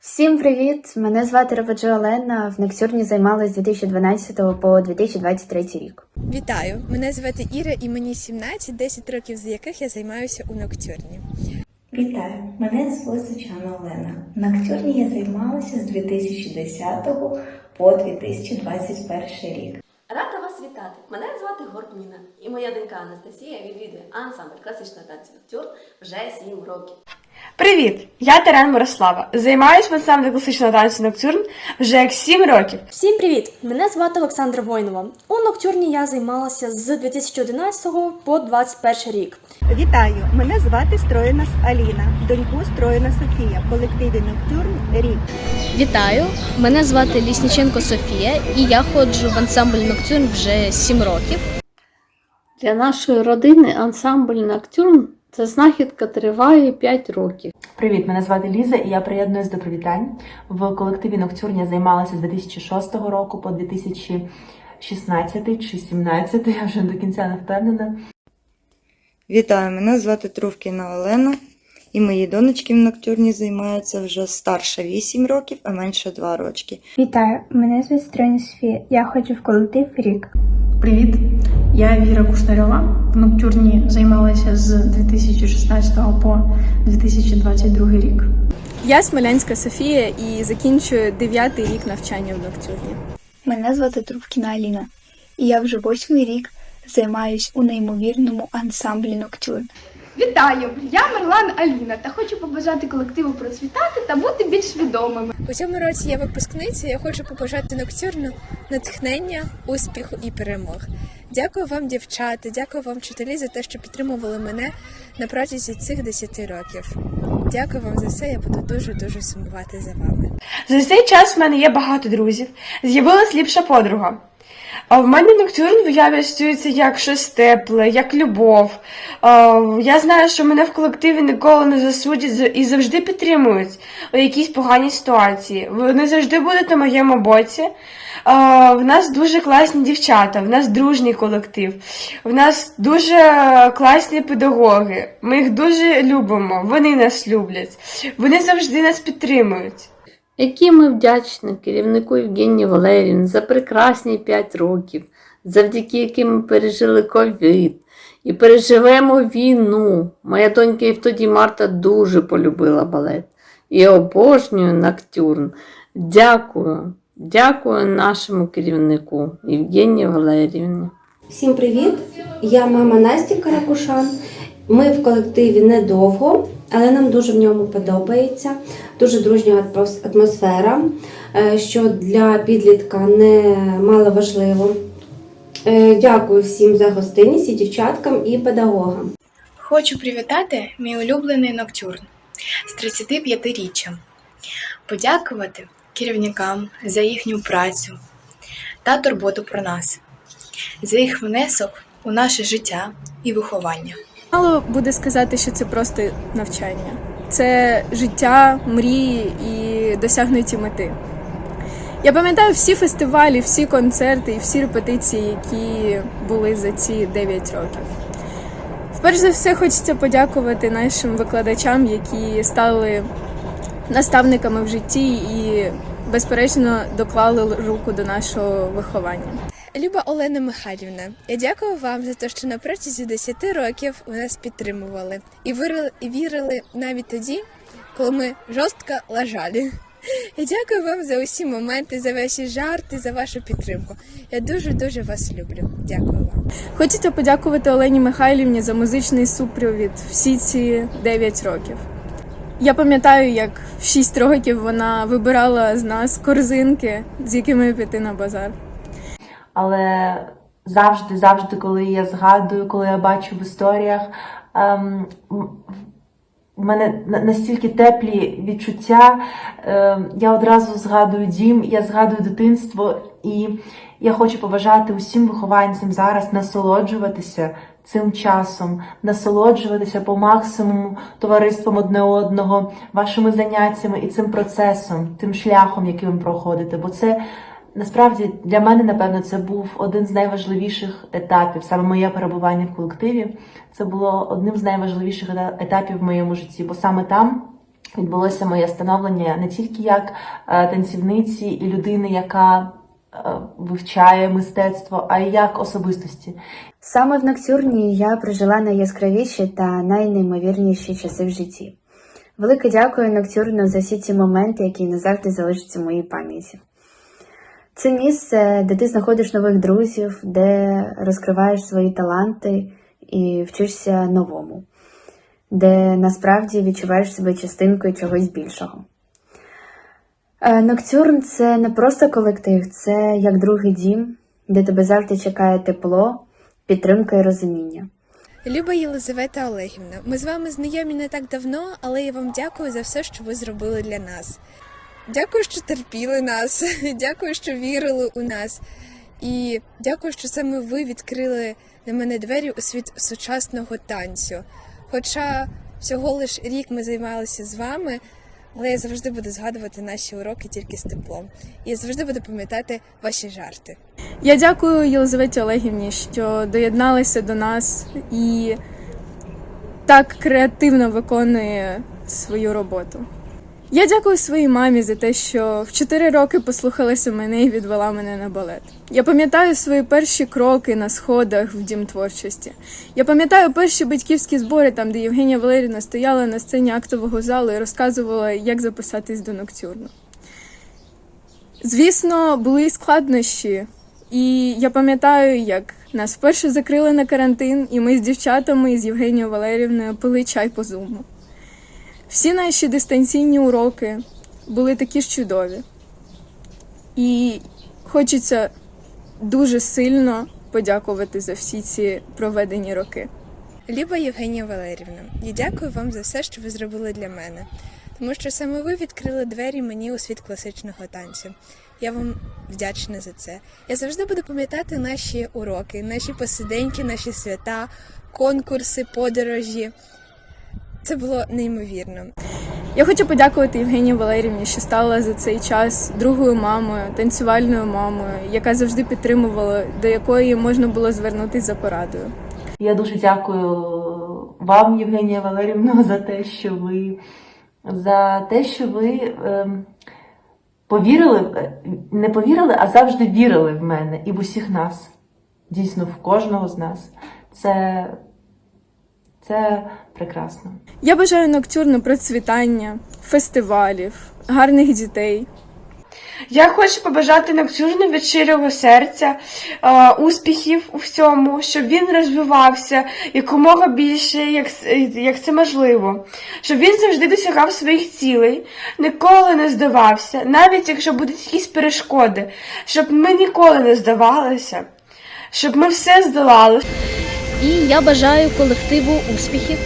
Всім привіт! Мене звати Робаджо Олена. В Ноктюрні займалась з 2012 по 2023 рік. Вітаю! Мене звати Іра і мені 17, 10 років з яких я займаюся у ноктюрні. Вітаю! Мене звуть Сучана Олена. На актюрні я займалася з 2010 по 2021 рік. Рада вас вітати! Мене звати Горбніна, і моя донька Анастасія відвідує ансамбль класичного танцю «Ноктюрн» вже 7 років. Привіт! Я Таран Мирослава. Займаюсь в ансамблі класичного танцю Ноктюрн вже як 7 років. Всім привіт! Мене звати Олександра Воїнова. У Ноктюрні я займалася з 2011 по 2021 рік. Вітаю! Мене звати Строїнас Аліна, доньку Строїна Софія, в колективі Ноктюрн рік. Вітаю! Мене звати Лісніченко Софія, і я ходжу в ансамбль Ноктюрн вже 7 років. Для нашої родини ансамбль Ноктюрн це знахідка триває 5 років. Привіт, мене звати Ліза, і я приєднуюсь до привітань. В колективі Ноктюрн я займалася з 2006 року по 2016 чи 2017, я вже до кінця не впевнена. Вітаю, мене звати Трувкіна Олена, і мої донечки в ноктюрні займаються вже старша 8 років, а менше 2 рочки. Вітаю, мене звуть Строня Софія. Я ходжу в колектив рік. Привіт! Я Віра Кушнарьова. В Ноктюрні займалася з 2016 по 2022 рік. Я Смолянська Софія і закінчую 9 рік навчання в ноктюрні. Мене звати Трубкіна Аліна, і я вже восьмий рік займаюсь у неймовірному ансамблі Ноктюрн. Вітаю! Я Марлан Аліна та хочу побажати колективу процвітати та бути більш відомими. У цьому році я випускниця. Я хочу побажати ноктюрну натхнення, успіху і перемог. Дякую вам, дівчата, дякую вам, вчителі, за те, що підтримували мене на протязі цих 10 років. Дякую вам за все. Я буду дуже дуже сумувати за вами. За цей час в мене є багато друзів. З'явилась ліпша подруга. А в мене ноктюрн в уяві асоціюється як щось тепле, як любов. А, Я знаю, що мене в колективі ніколи не засудять і завжди підтримують у якійсь поганій ситуації. Вони завжди будуть на моєму боці. А, В нас дуже класні дівчата, в нас дружній колектив, в нас дуже класні педагоги. Ми їх дуже любимо, вони нас люблять, вони завжди нас підтримують. Які ми вдячні керівнику Євгенії Валеріївні за прекрасні 5 років, завдяки яким ми пережили ковід і переживемо війну. Моя донька Євтодій Марта дуже полюбила балет і обожнює Ноктюрн. Дякую, дякую нашому керівнику Євгенії Валеріївні. Всім привіт! Я мама Насті Каракушан. Ми в колективі недовго, але нам дуже в ньому подобається. Дуже дружня атмос- атмосфера, е, що для підлітка не мало важливо. Е, Дякую всім за гостинність і дівчаткам і педагогам. Хочу привітати мій улюблений ноктюрн з 35-річчям. Подякувати керівникам за їхню працю та турботу про нас, за їх внесок у наше життя і виховання. Мало буде сказати, що це просто навчання. Це життя, мрії і досягнуті мети. Я пам'ятаю всі фестивалі, всі концерти і всі репетиції, які були за ці 9 років. Вперше за все хочеться подякувати нашим викладачам, які стали наставниками в житті і, безперечно, доклали руку до нашого виховання. Люба Олена Михайлівна, я дякую вам за те, що на протязі 10 років ви нас підтримували і вірили, навіть тоді, коли ми жорстко лажали. Я дякую вам за усі моменти, за ваші жарти, за вашу підтримку. Я дуже дуже вас люблю. Дякую вам. Хочеться подякувати Олені Михайлівні за музичний супровід всі ці 9 років. Я пам'ятаю, як в 6 років вона вибирала з нас корзинки, з якими піти на базар. Але завжди, завжди, коли я згадую, коли я бачу в історіях, ем, в мене настільки теплі відчуття. Ем, я одразу згадую дім, я згадую дитинство, і я хочу побажати усім вихованцям зараз насолоджуватися цим часом, насолоджуватися по максимуму товариством одне одного, вашими заняттями і цим процесом, тим шляхом, яким ви проходите. Бо це насправді для мене, напевно, це був один з найважливіших етапів. Саме моє перебування в колективі. Це було одним з найважливіших етапів в моєму житті, бо саме там відбулося моє становлення не тільки як е, танцівниці і людини, яка е, вивчає мистецтво, а й як особистості. Саме в Ноктюрні я прожила найяскравіші та найнеймовірніші часи в житті. Велике дякую Ноктюрну за всі ці моменти, які назавжди залишаться в моїй пам'яті. Це місце, де ти знаходиш нових друзів, де розкриваєш свої таланти і вчишся новому, де насправді відчуваєш себе частинкою чогось більшого. Е, Ноктюрн це не просто колектив, це як другий дім, де тебе завжди чекає тепло, підтримка і розуміння. Люба Єлизавета Олегівна, ми з вами знайомі не так давно, але я вам дякую за все, що ви зробили для нас. Дякую, що терпіли нас, дякую, що вірили у нас. І дякую, що саме ви відкрили для мене двері у світ сучасного танцю. Хоча всього лиш рік ми займалися з вами, але я завжди буду згадувати наші уроки тільки з теплом. І я завжди буду пам'ятати ваші жарти. Я дякую Єлизаветі Олегівні, що доєдналися до нас і так креативно виконує свою роботу. Я дякую своїй мамі за те, що в 4 роки послухалася мене і відвела мене на балет. Я пам'ятаю свої перші кроки на сходах в дім творчості. Я пам'ятаю перші батьківські збори, там, де Євгенія Валерівна стояла на сцені актового залу і розказувала, як записатись до ноктюрну. Звісно, були складнощі, і я пам'ятаю, як нас вперше закрили на карантин, і ми з дівчатами, і з Євгенією Валерівною пили чай по зуму. Всі наші дистанційні уроки були такі ж чудові. І хочеться дуже сильно подякувати за всі ці проведені роки. Люба Євгенія Валерівна, я дякую вам за все, що ви зробили для мене, тому що саме ви відкрили двері мені у світ класичного танцю. Я вам вдячна за це. Я завжди буду пам'ятати наші уроки, наші посиденьки, наші свята, конкурси, подорожі. Це було неймовірно. Я хочу подякувати Євгенії Валерівні, що стала за цей час другою мамою, танцювальною мамою, яка завжди підтримувала, до якої можна було звернутися за порадою. Я дуже дякую вам, Євгенія Валерівна, за те, що ви за те, що ви ем, повірили, е, не повірили, а завжди вірили в мене і в усіх нас. Дійсно, в кожного з нас. Це, це прекрасно. Я бажаю ноктюрну процвітання, фестивалів, гарних дітей. Я хочу побажати Ноктюрну від щирого серця, е, успіхів у всьому, щоб він розвивався якомога більше, як, як це можливо, щоб він завжди досягав своїх цілей, ніколи не здавався, навіть якщо будуть якісь перешкоди, щоб ми ніколи не здавалися, щоб ми все здолали. І я бажаю колективу успіхів,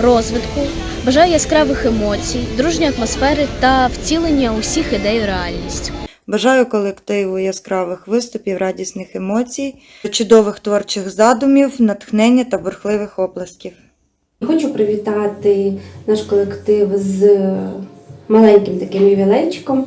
розвитку, бажаю яскравих емоцій, дружньої атмосфери та втілення усіх ідей у реальність. Бажаю колективу яскравих виступів, радісних емоцій, чудових творчих задумів, натхнення та бурхливих оплесків. Хочу привітати наш колектив з маленьким таким ювілейчиком.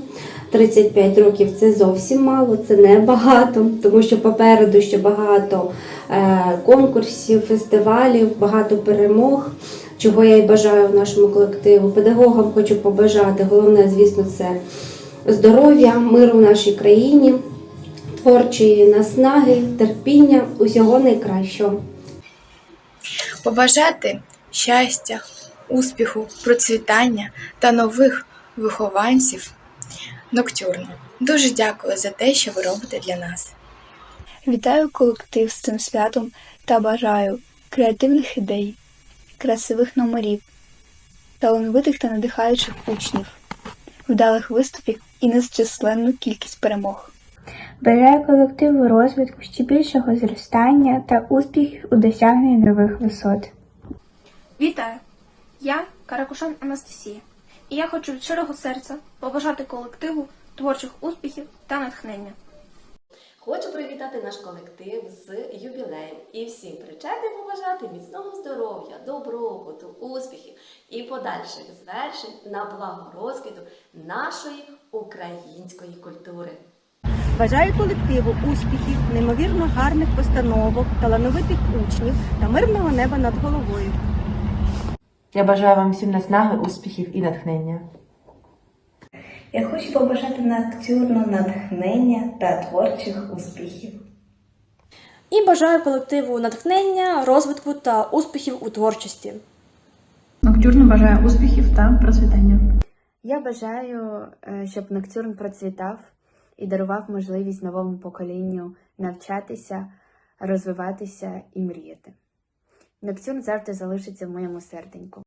35 років це зовсім мало, це не багато, тому що попереду ще багато е, конкурсів, фестивалів, багато перемог, чого я і бажаю в нашому колективу. Педагогам хочу побажати. Головне, звісно, це здоров'я, миру в нашій країні, творчої наснаги, терпіння, усього найкращого. Побажати щастя, успіху, процвітання та нових вихованців Ноктюрну. Дуже дякую за те, що ви робите для нас. Вітаю колектив з цим святом та бажаю креативних ідей, красивих номерів, талановитих та надихаючих учнів, вдалих виступів і незчисленну кількість перемог. Бажаю колективу розвитку ще більшого зростання та успіхів у досягненні нових висот. Вітаю! Я Каракушан Анастасія, і я хочу від щирого серця побажати колективу творчих успіхів та натхнення. Хочу привітати наш колектив з ювілеєм і всім причетним побажати міцного здоров'я, добробуту, успіхів і подальших звершень на благо розквіту нашої української культури. Бажаю колективу успіхів, неймовірно гарних постановок, талановитих учнів та мирного неба над головою. Я бажаю вам всім наснаги, успіхів і натхнення. Я хочу побажати ноктюрну натхнення та творчих успіхів. І бажаю колективу натхнення, розвитку та успіхів у творчості. Ноктюрну бажаю успіхів та процвітання. Я бажаю, е, щоб Ноктюрн процвітав і дарував можливість новому поколінню навчатися, розвиватися і мріяти. Ноктюрн завжди залишиться в моєму серденьку.